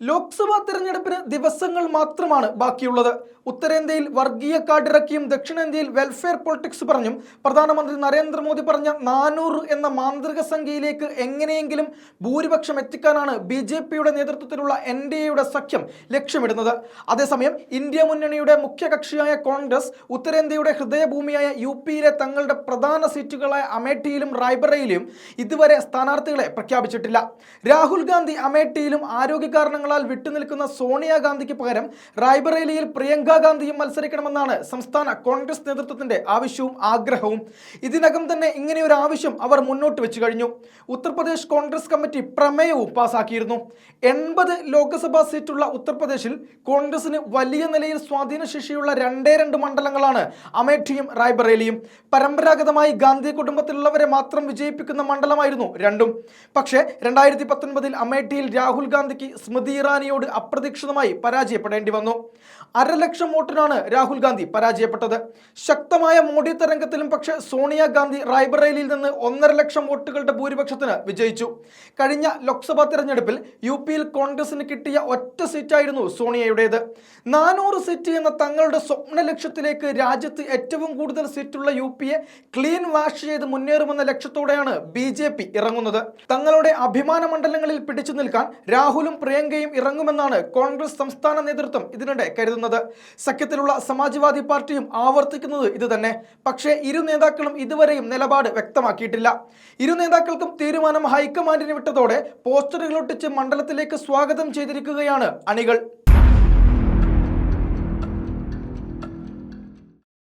ലോക്സഭാ തിരഞ്ഞെടുപ്പിന് ദിവസങ്ങൾ മാത്രമാണ് ബാക്കിയുള്ളത്. ഉത്തരേന്ത്യയിൽ വർഗീയ കാർഡിറക്കിയും ദക്ഷിണേന്ത്യയിൽ വെൽഫെയർ പൊളിറ്റിക്സ് പറഞ്ഞും പ്രധാനമന്ത്രി നരേന്ദ്രമോദി പറഞ്ഞ നാനൂറ് എന്ന മാന്ത്രിക സംഖ്യയിലേക്ക് എങ്ങനെയെങ്കിലും ഭൂരിപക്ഷം എത്തിക്കാനാണ് ബി ജെ പിയുടെ നേതൃത്വത്തിലുള്ള എൻ ഡി എയുടെ സഖ്യം ലക്ഷ്യമിടുന്നത്. അതേസമയം ഇന്ത്യ മുന്നണിയുടെ മുഖ്യ കക്ഷിയായ കോൺഗ്രസ് ഉത്തരേന്ത്യയുടെ ഹൃദയഭൂമിയായ യു പിയിലെ തങ്ങളുടെ പ്രധാന സീറ്റുകളായ അമേഠിയിലും റായ്ബറയിലും ഇതുവരെ സ്ഥാനാർത്ഥികളെ പ്രഖ്യാപിച്ചിട്ടില്ല. രാഹുൽ ഗാന്ധി അമേഠിയിലും ആരോഗ്യ കാരണങ്ങളാൽ വിട്ടുനിൽക്കുന്ന സോണിയാഗാന്ധിക്ക് പകരം റായ്ബറേലിയിൽ പ്രിയങ്ക ഗാന്ധിയും മത്സരിക്കണമെന്നാണ് സംസ്ഥാന കോൺഗ്രസ് നേതൃത്വത്തിന്റെ ആവശ്യവും ആഗ്രഹവും. ഇതിനകം തന്നെ ഇങ്ങനെയൊരു ആവശ്യം അവർ മുന്നോട്ട് വെച്ചു കഴിഞ്ഞു. ഉത്തർപ്രദേശ് കോൺഗ്രസ് കമ്മിറ്റി പ്രമേയവും പാസാക്കിയിരുന്നു. എൺപത് ലോക്സഭാ സീറ്റുള്ള ഉത്തർപ്രദേശിൽ കോൺഗ്രസിന് വലിയ നിലയിൽ സ്വാധീനശേഷിയുള്ള രണ്ടേ രണ്ട് മണ്ഡലങ്ങളാണ് അമേഠിയും റായ്ബറേലിയും. പരമ്പരാഗതമായി ഗാന്ധി കുടുംബത്തിലുള്ളവരെ മാത്രം വിജയിപ്പിക്കുന്ന മണ്ഡലമായിരുന്നു രണ്ടും. പക്ഷേ രണ്ടായിരത്തി പത്തൊൻപതിൽ അമേഠിയിൽ രാഹുൽ ഗാന്ധിക്ക് സ്മൃതി ഇറാനിയോട് അപ്രതീക്ഷിതമായി പരാജയപ്പെടേണ്ടി വന്നു. അരലക്ഷം വോട്ടിനാണ് രാഹുൽ ഗാന്ധി പരാജയപ്പെട്ടത്. ശക്തമായ മോഡി തരംഗത്തിലും പക്ഷേ സോണിയാഗാന്ധി റായ്ബറേലിയിൽ നിന്ന് ഒന്നര ലക്ഷം വോട്ടുകളുടെ ഭൂരിപക്ഷത്തിന് വിജയിച്ചു. കഴിഞ്ഞ ലോക്സഭാ തെരഞ്ഞെടുപ്പിൽ യു പിയിൽ കോൺഗ്രസിന് കിട്ടിയ ഒറ്റ സീറ്റായിരുന്നു സോണിയയുടേത്. നാനൂറ് സീറ്റ് എന്ന തങ്ങളുടെ സ്വപ്ന ലക്ഷ്യത്തിലേക്ക് രാജ്യത്ത് ഏറ്റവും കൂടുതൽ സീറ്റുള്ള യു പിയെ ക്ലീൻ വാഷ് ചെയ്ത് മുന്നേറുമെന്ന ലക്ഷ്യത്തോടെയാണ് ബി ജെ പി ഇറങ്ങുന്നത്. തങ്ങളുടെ അഭിമാന മണ്ഡലങ്ങളിൽ പിടിച്ചു നിൽക്കാൻ രാഹുലും പ്രിയങ്കയും ഇറങ്ങുമെന്നാണ് കോൺഗ്രസ് സംസ്ഥാന നേതൃത്വം ഇതിനിടെ കരുതുന്നത്. സഖ്യത്തിലുള്ള സമാജ്വാദി പാർട്ടിയും ആവർത്തിക്കുന്നത് ഇത് തന്നെ പക്ഷേ ഇരു നേതാക്കളും ഇതുവരെയും നിലപാട് വ്യക്തമാക്കിയിട്ടില്ല. ഇരു നേതാക്കൾക്കും തീരുമാനം ഹൈക്കമാൻഡിന് വിട്ടതോടെ പോസ്റ്ററുകൾ ഒട്ടിച്ച് മണ്ഡലത്തിലേക്ക് സ്വാഗതം ചെയ്തിരിക്കുകയാണ് അണികൾ.